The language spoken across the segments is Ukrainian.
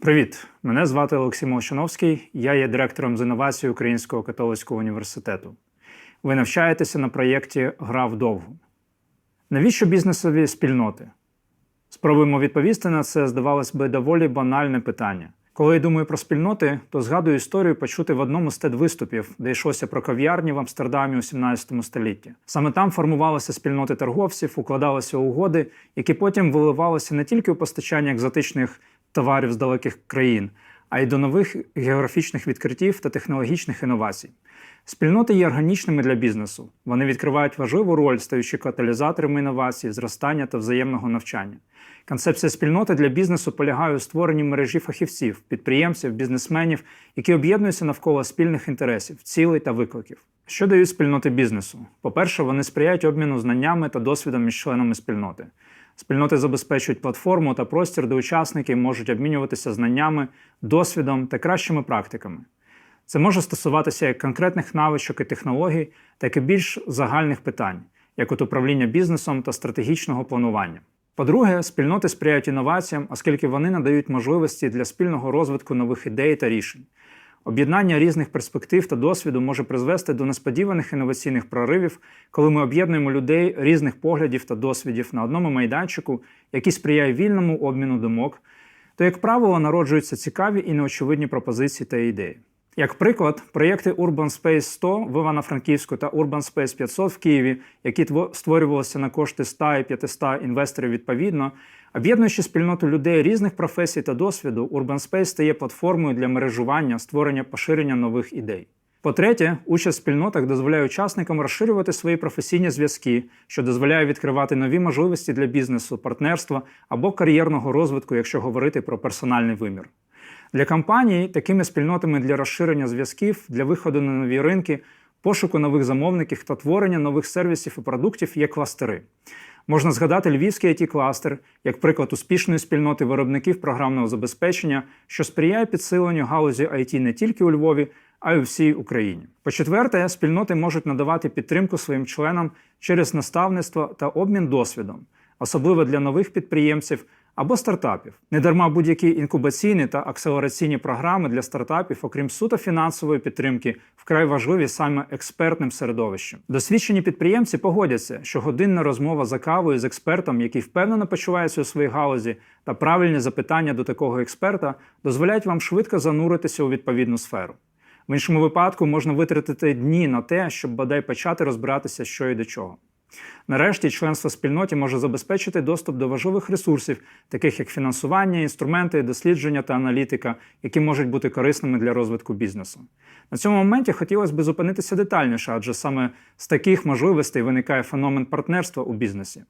Привіт! Мене звати Олексій Молчановський, я є директором з інновацій Українського католицького університету. Ви навчаєтеся на проєкті Гра вдовгу. Навіщо бізнесові спільноти? Спробуємо відповісти на це, здавалось би, доволі банальне питання. Коли я думаю про спільноти, то згадую історію почути в одному з тед-виступів, де йшлося про кав'ярні в Амстердамі у 17 столітті. Саме там формувалися спільноти торговців, укладалися угоди, які потім виливалися не тільки у постачання екзотичних товарів з далеких країн, а й до нових географічних відкриттів та технологічних інновацій. Спільноти є органічними для бізнесу. Вони відкривають важливу роль, стаючи каталізаторами інновацій, зростання та взаємного навчання. Концепція спільноти для бізнесу полягає у створенні мережі фахівців, підприємців, бізнесменів, які об'єднуються навколо спільних інтересів, цілей та викликів. Що дають спільноти бізнесу? По-перше, вони сприяють обміну знаннями та досвідом між членами спільноти. Спільноти забезпечують платформу та простір, де учасники можуть обмінюватися знаннями, досвідом та кращими практиками. Це може стосуватися як конкретних навичок і технологій, так і більш загальних питань, як от управління бізнесом та стратегічного планування. По-друге, спільноти сприяють інноваціям, оскільки вони надають можливості для спільного розвитку нових ідей та рішень. Об'єднання різних перспектив та досвіду може призвести до несподіваних інноваційних проривів, коли ми об'єднуємо людей різних поглядів та досвідів на одному майданчику, який сприяє вільному обміну думок, то, як правило, народжуються цікаві і неочевидні пропозиції та ідеї. Як приклад, проєкти Urban Space 100 в Івано-Франківську та Urban Space 500 в Києві, які створювалися на кошти 100 і 500 інвесторів відповідно, об'єднуючи спільноту людей різних професій та досвіду, Urban Space стає платформою для мережування, створення поширення нових ідей. По-третє, участь в спільнотах дозволяє учасникам розширювати свої професійні зв'язки, що дозволяє відкривати нові можливості для бізнесу, партнерства або кар'єрного розвитку, якщо говорити про персональний вимір. Для компаній такими спільнотами для розширення зв'язків, для виходу на нові ринки, пошуку нових замовників та творення нових сервісів і продуктів є кластери. Можна згадати львівський it кластер як приклад успішної спільноти виробників програмного забезпечення, що сприяє підсиленню галузі IT не тільки у Львові, а й у всій Україні. По-четверте, спільноти можуть надавати підтримку своїм членам через наставництво та обмін досвідом, особливо для нових підприємців або стартапів. Недарма будь-які інкубаційні та акселераційні програми для стартапів, окрім суто фінансової підтримки, вкрай важливі саме експертним середовищем. Досвідчені підприємці погодяться, що годинна розмова за кавою з експертом, який впевнено почувається у своїй галузі, та правильні запитання до такого експерта дозволяють вам швидко зануритися у відповідну сферу. В іншому випадку можна витратити дні на те, щоб бодай почати розбиратися, що і до чого. Нарешті, членство спільноті може забезпечити доступ до важливих ресурсів, таких як фінансування, інструменти, дослідження та аналітика, які можуть бути корисними для розвитку бізнесу. На цьому моменті хотілося б зупинитися детальніше, адже саме з таких можливостей виникає феномен партнерства у бізнесі.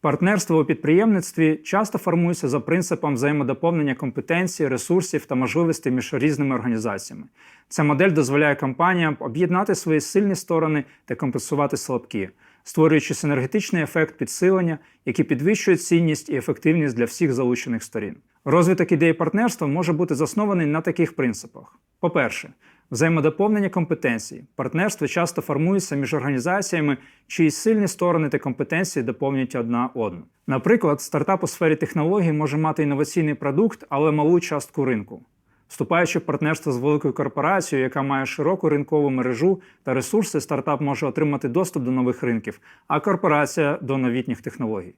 Партнерство у підприємництві часто формується за принципом взаємодоповнення компетенцій, ресурсів та можливостей між різними організаціями. Ця модель дозволяє компаніям об'єднати свої сильні сторони та компенсувати слабкі створюючи синергетичний ефект підсилення, який підвищує цінність і ефективність для всіх залучених сторін. Розвиток ідеї партнерства може бути заснований на таких принципах: по-перше, взаємодоповнення компетенцій. Партнерство часто формується між організаціями, чиї сильні сторони та компетенції доповнюють одна одну. Наприклад, стартап у сфері технологій може мати інноваційний продукт, але малу частку ринку. Вступаючи в партнерство з великою корпорацією, яка має широку ринкову мережу та ресурси, стартап може отримати доступ до нових ринків, а корпорація до новітніх технологій.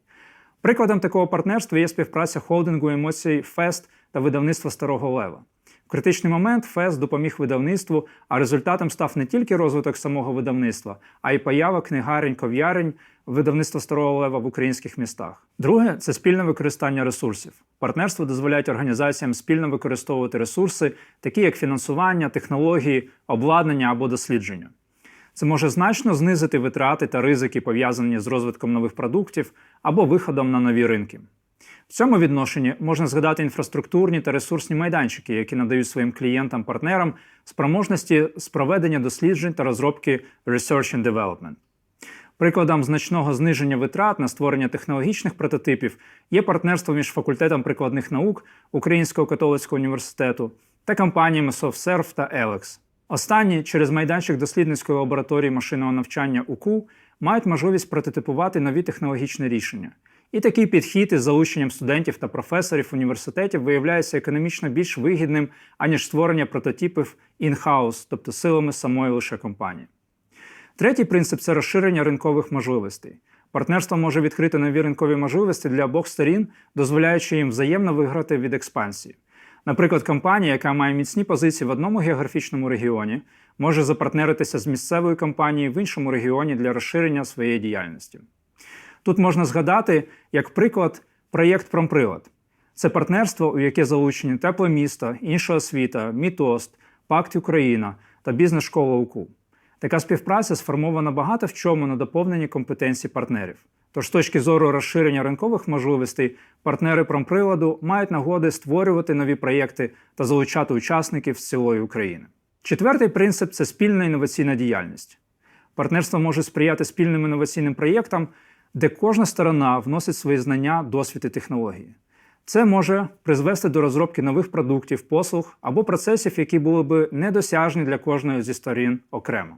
Прикладом такого партнерства є співпраця холдингу емоцій Фест та видавництва Старого Лева. Критичний момент Фест допоміг видавництву, а результатом став не тільки розвиток самого видавництва, а й поява книгарень, ков'ярень, видавництва Старого Лева в українських містах. Друге це спільне використання ресурсів. Партнерство дозволяють організаціям спільно використовувати ресурси, такі як фінансування, технології, обладнання або дослідження. Це може значно знизити витрати та ризики, пов'язані з розвитком нових продуктів або виходом на нові ринки. В цьому відношенні можна згадати інфраструктурні та ресурсні майданчики, які надають своїм клієнтам-партнерам спроможності з проведення досліджень та розробки Research and Development. Прикладом значного зниження витрат на створення технологічних прототипів є партнерство між факультетом прикладних наук Українського католицького університету та компаніями SoftServe та Alex. Останні через майданчик дослідницької лабораторії машинного навчання УКУ мають можливість прототипувати нові технологічні рішення. І такий підхід із залученням студентів та професорів університетів виявляється економічно більш вигідним, аніж створення прототипів in-house, тобто силами самої лише компанії. Третій принцип це розширення ринкових можливостей. Партнерство може відкрити нові ринкові можливості для обох сторін, дозволяючи їм взаємно виграти від експансії. Наприклад, компанія, яка має міцні позиції в одному географічному регіоні, може запартнеритися з місцевою компанією в іншому регіоні для розширення своєї діяльності. Тут можна згадати, як приклад, проєкт Промприлад. Це партнерство, у яке залучені тепле місто, інша освіта, Мітост, Пакт Україна та бізнес-школа УКУ. Така співпраця сформована багато в чому на доповненні компетенцій партнерів. Тож, з точки зору розширення ринкових можливостей, партнери промприладу мають нагоди створювати нові проєкти та залучати учасників з цілої України. Четвертий принцип це спільна інноваційна діяльність. Партнерство може сприяти спільним інноваційним проєктам, де кожна сторона вносить свої знання, досвід і технології. Це може призвести до розробки нових продуктів, послуг або процесів, які були би недосяжні для кожної зі сторін окремо.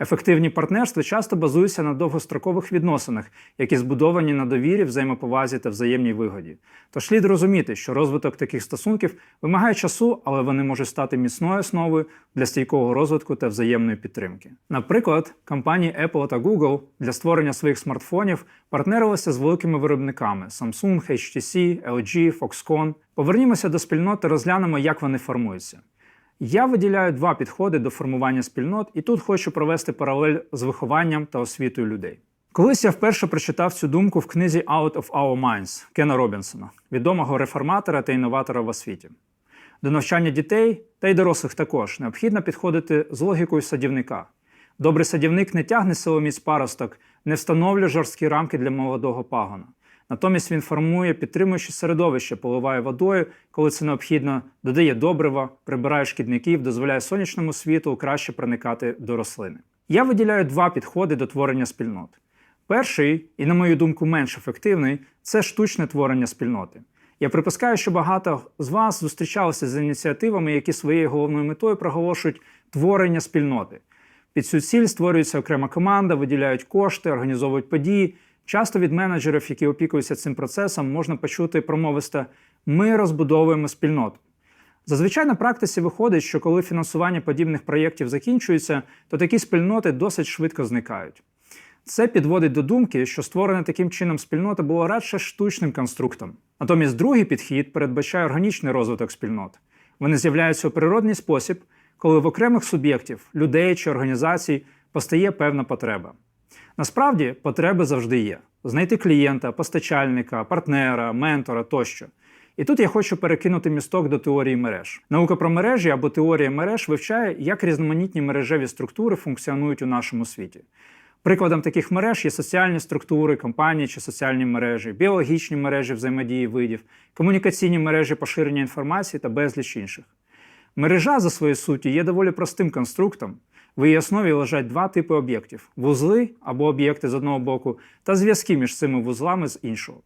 Ефективні партнерства часто базуються на довгострокових відносинах, які збудовані на довірі, взаємоповазі та взаємній вигоді. Тож слід розуміти, що розвиток таких стосунків вимагає часу, але вони можуть стати міцною основою для стійкого розвитку та взаємної підтримки. Наприклад, компанії Apple та Google для створення своїх смартфонів партнерилися з великими виробниками Samsung, HTC, LG, Foxconn. Повернімося до спільноти, розглянемо, як вони формуються. Я виділяю два підходи до формування спільнот, і тут хочу провести паралель з вихованням та освітою людей. Колись я вперше прочитав цю думку в книзі Out of Our Minds Кена Робінсона, відомого реформатора та інноватора в освіті. До навчання дітей та й дорослих також необхідно підходити з логікою садівника. Добрий садівник не тягне силоміць паросток, не встановлює жорсткі рамки для молодого пагона. Натомість він формує підтримуючи середовище, поливає водою, коли це необхідно, додає добрива, прибирає шкідників, дозволяє сонячному світу краще проникати до рослини. Я виділяю два підходи до творення спільнот. Перший, і, на мою думку, менш ефективний це штучне творення спільноти. Я припускаю, що багато з вас зустрічалися з ініціативами, які своєю головною метою проголошують творення спільноти. Під цю ціль створюється окрема команда, виділяють кошти, організовують події. Часто від менеджерів, які опікуються цим процесом, можна почути промовисте ми розбудовуємо спільноту. Зазвичай на практиці виходить, що коли фінансування подібних проєктів закінчується, то такі спільноти досить швидко зникають. Це підводить до думки, що створена таким чином спільнота була радше штучним конструктом. Натомість другий підхід передбачає органічний розвиток спільнот. Вони з'являються у природний спосіб, коли в окремих суб'єктів, людей чи організацій постає певна потреба. Насправді потреби завжди є: знайти клієнта, постачальника, партнера, ментора тощо. І тут я хочу перекинути місток до теорії мереж. Наука про мережі або теорія мереж вивчає, як різноманітні мережеві структури функціонують у нашому світі. Прикладом таких мереж є соціальні структури, компанії чи соціальні мережі, біологічні мережі взаємодії видів, комунікаційні мережі поширення інформації та безліч інших. Мережа за своєю суттю є доволі простим конструктом. В її основі лежать два типи об'єктів вузли або об'єкти з одного боку, та зв'язки між цими вузлами з іншого.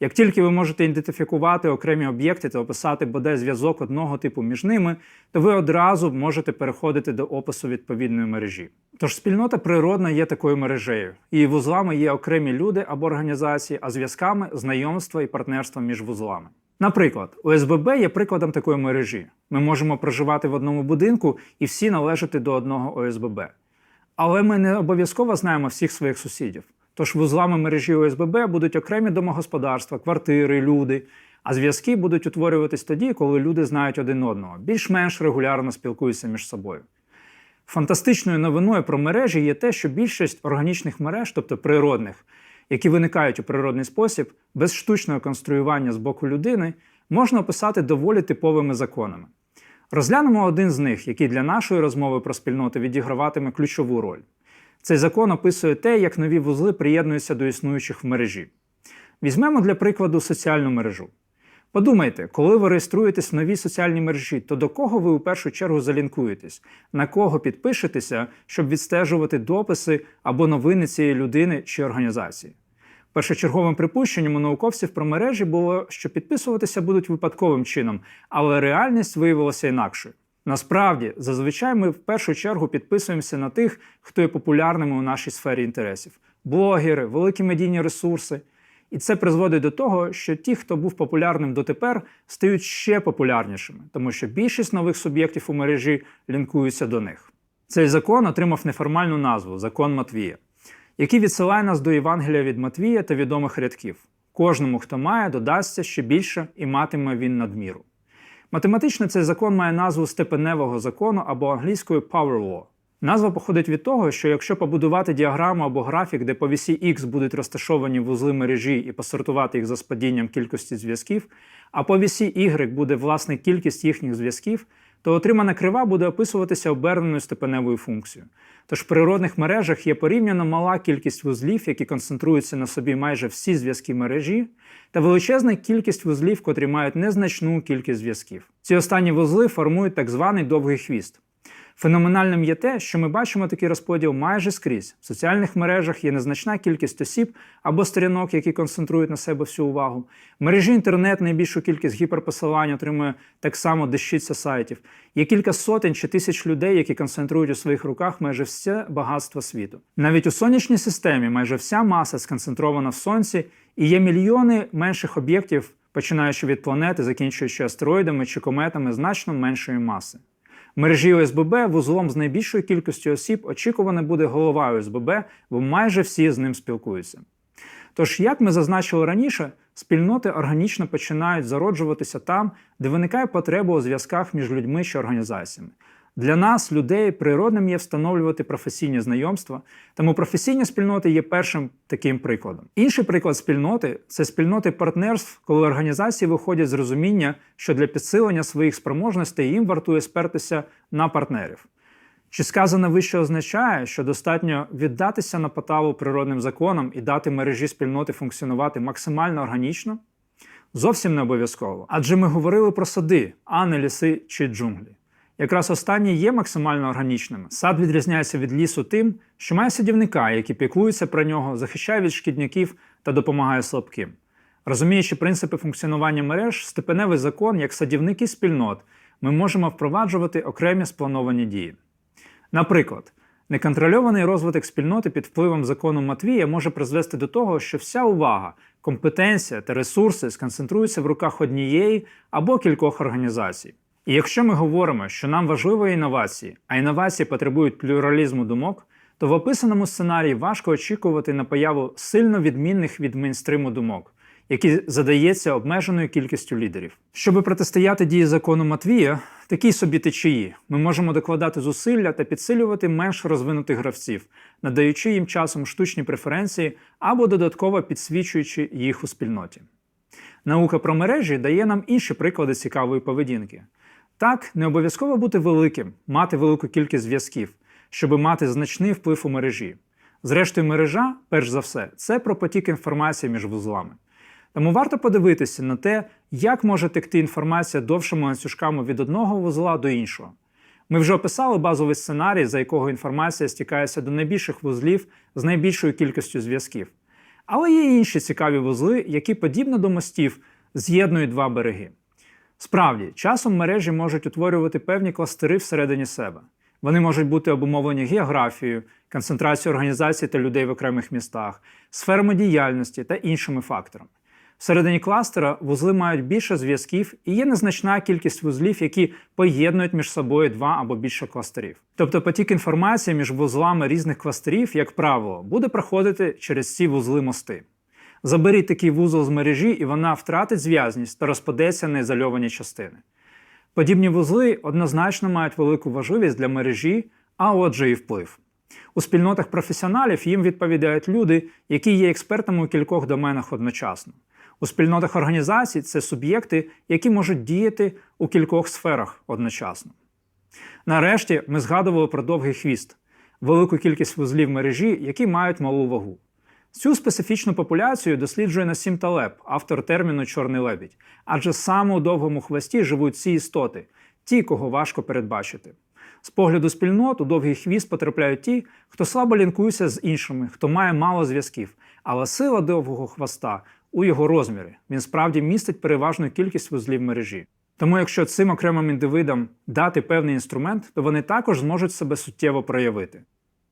Як тільки ви можете ідентифікувати окремі об'єкти та описати бодай зв'язок одного типу між ними, то ви одразу можете переходити до опису відповідної мережі. Тож спільнота природна є такою мережею. Її вузлами є окремі люди або організації, а зв'язками знайомства і партнерства між вузлами. Наприклад, ОСББ є прикладом такої мережі. Ми можемо проживати в одному будинку і всі належати до одного ОСББ. Але ми не обов'язково знаємо всіх своїх сусідів. Тож вузлами мережі ОСББ будуть окремі домогосподарства, квартири, люди. А зв'язки будуть утворюватись тоді, коли люди знають один одного, більш-менш регулярно спілкуються між собою. Фантастичною новиною про мережі є те, що більшість органічних мереж, тобто природних, які виникають у природний спосіб, без штучного конструювання з боку людини, можна описати доволі типовими законами. Розглянемо один з них, який для нашої розмови про спільноти відіграватиме ключову роль. Цей закон описує те, як нові вузли приєднуються до існуючих в мережі. Візьмемо для прикладу соціальну мережу. Подумайте, коли ви реєструєтесь в новій соціальній мережі, то до кого ви у першу чергу залінкуєтесь, на кого підпишетеся, щоб відстежувати дописи або новини цієї людини чи організації. Першочерговим припущенням у науковців про мережі було, що підписуватися будуть випадковим чином, але реальність виявилася інакшою. Насправді, зазвичай ми в першу чергу підписуємося на тих, хто є популярними у нашій сфері інтересів: блогери, великі медійні ресурси. І це призводить до того, що ті, хто був популярним дотепер, стають ще популярнішими, тому що більшість нових суб'єктів у мережі лінкуються до них. Цей закон отримав неформальну назву закон Матвія, який відсилає нас до Євангелія від Матвія та відомих рядків. Кожному, хто має, додасться ще більше і матиме він надміру. Математично цей закон має назву степеневого закону або англійською power law. Назва походить від того, що якщо побудувати діаграму або графік, де по вісі X будуть розташовані вузли мережі і посортувати їх за спадінням кількості зв'язків, а по вісі Y буде власне кількість їхніх зв'язків, то отримана крива буде описуватися оберненою степеневою функцією. Тож в природних мережах є порівняно мала кількість вузлів, які концентруються на собі майже всі зв'язки мережі, та величезна кількість вузлів, котрі мають незначну кількість зв'язків. Ці останні вузли формують так званий довгий хвіст. Феноменальним є те, що ми бачимо такий розподіл майже скрізь. В соціальних мережах є незначна кількість осіб або сторінок, які концентрують на себе всю увагу. В мережі інтернет найбільшу кількість гіперпосилань отримує так само дещиця сайтів. Є кілька сотень чи тисяч людей, які концентрують у своїх руках майже все багатство світу. Навіть у сонячній системі майже вся маса сконцентрована в сонці, і є мільйони менших об'єктів, починаючи від планети, закінчуючи астероїдами чи кометами значно меншої маси. Мережі ОСББ вузлом з найбільшою кількістю осіб очікувано буде голова ОСББ, бо майже всі з ним спілкуються. Тож, як ми зазначили раніше, спільноти органічно починають зароджуватися там, де виникає потреба у зв'язках між людьми чи організаціями. Для нас, людей, природним є встановлювати професійні знайомства, тому професійні спільноти є першим таким прикладом. Інший приклад спільноти це спільноти партнерств, коли організації виходять з розуміння, що для підсилення своїх спроможностей їм вартує спертися на партнерів. Чи сказане вище означає, що достатньо віддатися на поталу природним законам і дати мережі спільноти функціонувати максимально органічно? Зовсім не обов'язково. Адже ми говорили про сади, а не ліси чи джунглі. Якраз останні є максимально органічними. Сад відрізняється від лісу тим, що має садівника, який піклується про нього, захищає від шкідників та допомагає слабким. Розуміючи принципи функціонування мереж, степеневий закон, як садівник і спільнот, ми можемо впроваджувати окремі сплановані дії. Наприклад, неконтрольований розвиток спільноти під впливом закону Матвія може призвести до того, що вся увага, компетенція та ресурси сконцентруються в руках однієї або кількох організацій. І якщо ми говоримо, що нам важливі інновації, а інновації потребують плюралізму думок, то в описаному сценарії важко очікувати на появу сильно відмінних від мейнстриму думок, які задається обмеженою кількістю лідерів. Щоб протистояти дії закону Матвія, такій собі течії, ми можемо докладати зусилля та підсилювати менш розвинутих гравців, надаючи їм часом штучні преференції або додатково підсвічуючи їх у спільноті. Наука про мережі дає нам інші приклади цікавої поведінки. Так, не обов'язково бути великим, мати велику кількість зв'язків, щоб мати значний вплив у мережі. Зрештою, мережа, перш за все, це про потік інформації між вузлами. Тому варто подивитися на те, як може текти інформація довшими ланцюжками від одного вузла до іншого. Ми вже описали базовий сценарій, за якого інформація стікається до найбільших вузлів з найбільшою кількістю зв'язків. Але є інші цікаві вузли, які, подібно до мостів, з'єднують два береги. Справді, часом мережі можуть утворювати певні кластери всередині себе. Вони можуть бути обумовлені географією, концентрацією організацій та людей в окремих містах, сферами діяльності та іншими факторами. Всередині кластера вузли мають більше зв'язків і є незначна кількість вузлів, які поєднують між собою два або більше кластерів. Тобто потік інформації між вузлами різних кластерів, як правило, буде проходити через ці вузли мости. Заберіть такий вузол з мережі, і вона втратить зв'язність та розпадеться на ізольовані частини. Подібні вузли однозначно мають велику важливість для мережі, а отже, і вплив. У спільнотах професіоналів їм відповідають люди, які є експертами у кількох доменах одночасно. У спільнотах організацій це суб'єкти, які можуть діяти у кількох сферах одночасно. Нарешті ми згадували про довгий хвіст, велику кількість вузлів мережі, які мають малу вагу. Цю специфічну популяцію досліджує Насім Талеб, автор терміну Чорний лебідь, адже саме у довгому хвості живуть ці істоти, ті, кого важко передбачити. З погляду спільнот у довгий хвіст потрапляють ті, хто слабо лінкується з іншими, хто має мало зв'язків, але сила довгого хвоста у його розмірі. Він справді містить переважну кількість вузлів мережі. Тому, якщо цим окремим індивидам дати певний інструмент, то вони також зможуть себе суттєво проявити.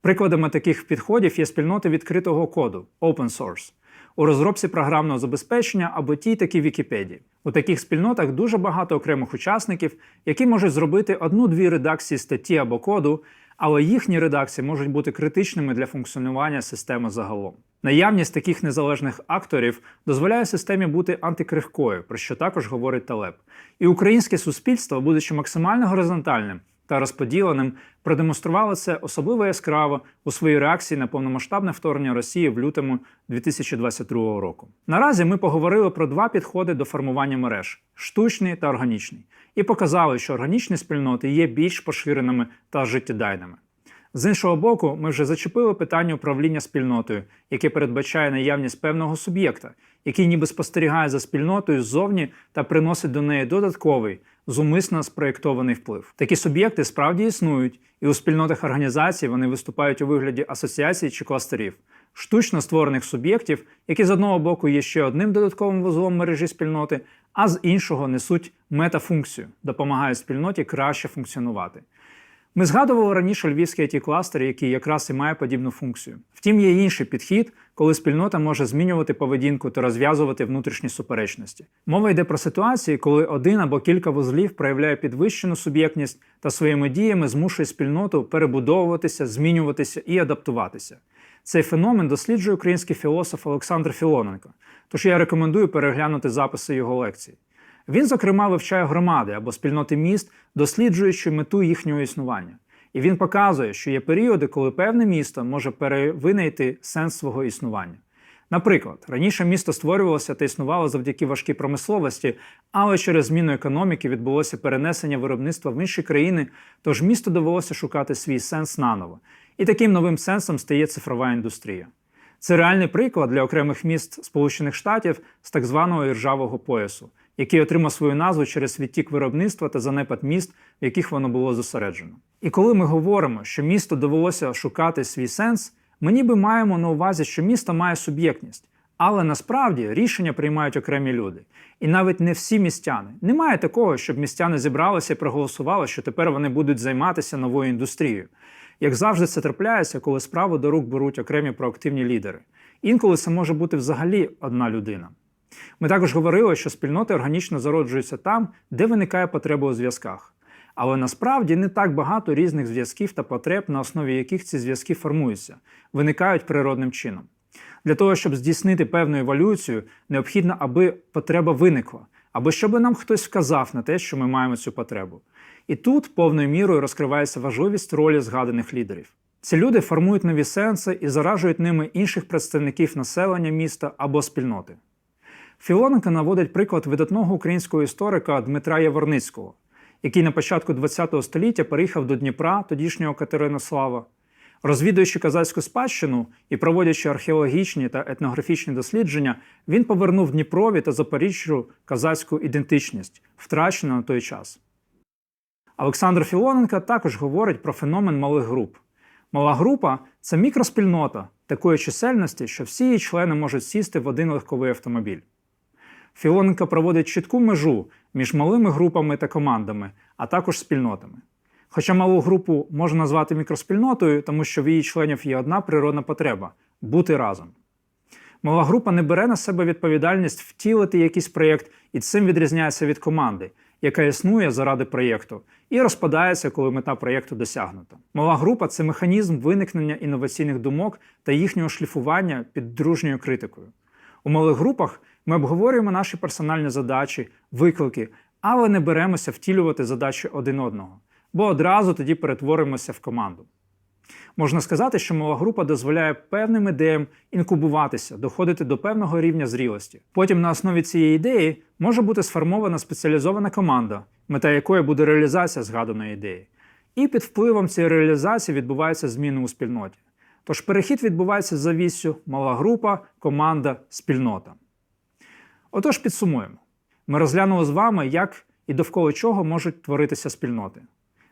Прикладами таких підходів є спільноти відкритого коду Open Source. у розробці програмного забезпечення або тій такі Вікіпедії. У таких спільнотах дуже багато окремих учасників, які можуть зробити одну-дві редакції статті або коду, але їхні редакції можуть бути критичними для функціонування системи загалом. Наявність таких незалежних акторів дозволяє системі бути антикрихкою, про що також говорить Талеб. І українське суспільство, будучи максимально горизонтальним та розподіленим, продемонструвало це особливо яскраво у своїй реакції на повномасштабне вторгнення Росії в лютому 2022 року. Наразі ми поговорили про два підходи до формування мереж штучний та органічний, і показали, що органічні спільноти є більш поширеними та життєдайними. З іншого боку, ми вже зачепили питання управління спільнотою, яке передбачає наявність певного суб'єкта, який ніби спостерігає за спільнотою ззовні та приносить до неї додатковий, зумисно спроєктований вплив. Такі суб'єкти справді існують, і у спільнотах організацій вони виступають у вигляді асоціацій чи кластерів, штучно створених суб'єктів, які з одного боку є ще одним додатковим вузлом мережі спільноти, а з іншого несуть метафункцію, допомагають спільноті краще функціонувати. Ми згадували раніше львівський it кластер який якраз і має подібну функцію. Втім, є інший підхід, коли спільнота може змінювати поведінку та розв'язувати внутрішні суперечності. Мова йде про ситуації, коли один або кілька вузлів проявляє підвищену суб'єктність та своїми діями змушує спільноту перебудовуватися, змінюватися і адаптуватися. Цей феномен досліджує український філософ Олександр Філоненко, тож я рекомендую переглянути записи його лекцій. Він, зокрема, вивчає громади або спільноти міст, досліджуючи мету їхнього існування. І він показує, що є періоди, коли певне місто може перевинайти сенс свого існування. Наприклад, раніше місто створювалося та існувало завдяки важкій промисловості, але через зміну економіки відбулося перенесення виробництва в інші країни, тож місту довелося шукати свій сенс наново. І таким новим сенсом стає цифрова індустрія. Це реальний приклад для окремих міст Сполучених Штатів з так званого іржавого поясу, який отримав свою назву через відтік виробництва та занепад міст, в яких воно було зосереджено. І коли ми говоримо, що місто довелося шукати свій сенс, ми ніби маємо на увазі, що місто має суб'єктність. Але насправді рішення приймають окремі люди. І навіть не всі містяни. Немає такого, щоб містяни зібралися і проголосували, що тепер вони будуть займатися новою індустрією. Як завжди, це трапляється, коли справу до рук беруть окремі проактивні лідери. Інколи це може бути взагалі одна людина. Ми також говорили, що спільноти органічно зароджуються там, де виникає потреба у зв'язках. Але насправді не так багато різних зв'язків та потреб, на основі яких ці зв'язки формуються, виникають природним чином. Для того, щоб здійснити певну еволюцію, необхідно, аби потреба виникла, або щоб нам хтось вказав на те, що ми маємо цю потребу. І тут повною мірою розкривається важливість ролі згаданих лідерів. Ці люди формують нові сенси і заражують ними інших представників населення міста або спільноти. Філоненко наводить приклад видатного українського історика Дмитра Яворницького, який на початку ХХ століття переїхав до Дніпра, тодішнього Катеринослава. Розвідуючи казацьку спадщину і проводячи археологічні та етнографічні дослідження, він повернув Дніпрові та Запоріжжю казацьку ідентичність, втрачену на той час. Олександр Філоненко також говорить про феномен малих груп. Мала група це мікроспільнота такої чисельності, що всі її члени можуть сісти в один легковий автомобіль. Філоненко проводить чітку межу між малими групами та командами, а також спільнотами. Хоча малу групу можна назвати мікроспільнотою, тому що в її членів є одна природна потреба бути разом. Мала група не бере на себе відповідальність втілити якийсь проєкт і цим відрізняється від команди, яка існує заради проєкту, і розпадається, коли мета проєкту досягнута. Мала група це механізм виникнення інноваційних думок та їхнього шліфування під дружньою критикою. У малих групах ми обговорюємо наші персональні задачі, виклики, але не беремося втілювати задачі один одного, бо одразу тоді перетворимося в команду. Можна сказати, що мала група дозволяє певним ідеям інкубуватися, доходити до певного рівня зрілості. Потім на основі цієї ідеї може бути сформована спеціалізована команда, мета якої буде реалізація згаданої ідеї. І під впливом цієї реалізації відбуваються зміни у спільноті. Тож перехід відбувається за вісю мала група, команда, спільнота. Отож, підсумуємо: ми розглянули з вами, як і довкола чого можуть творитися спільноти.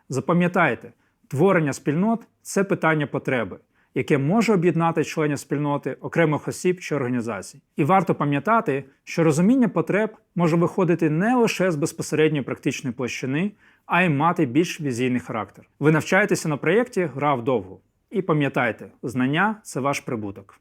Запам'ятайте, творення спільнот це питання потреби, яке може об'єднати членів спільноти, окремих осіб чи організацій. І варто пам'ятати, що розуміння потреб може виходити не лише з безпосередньої практичної площини, а й мати більш візійний характер. Ви навчаєтеся на проєкті Гра вдовго. І пам'ятайте, знання це ваш прибуток.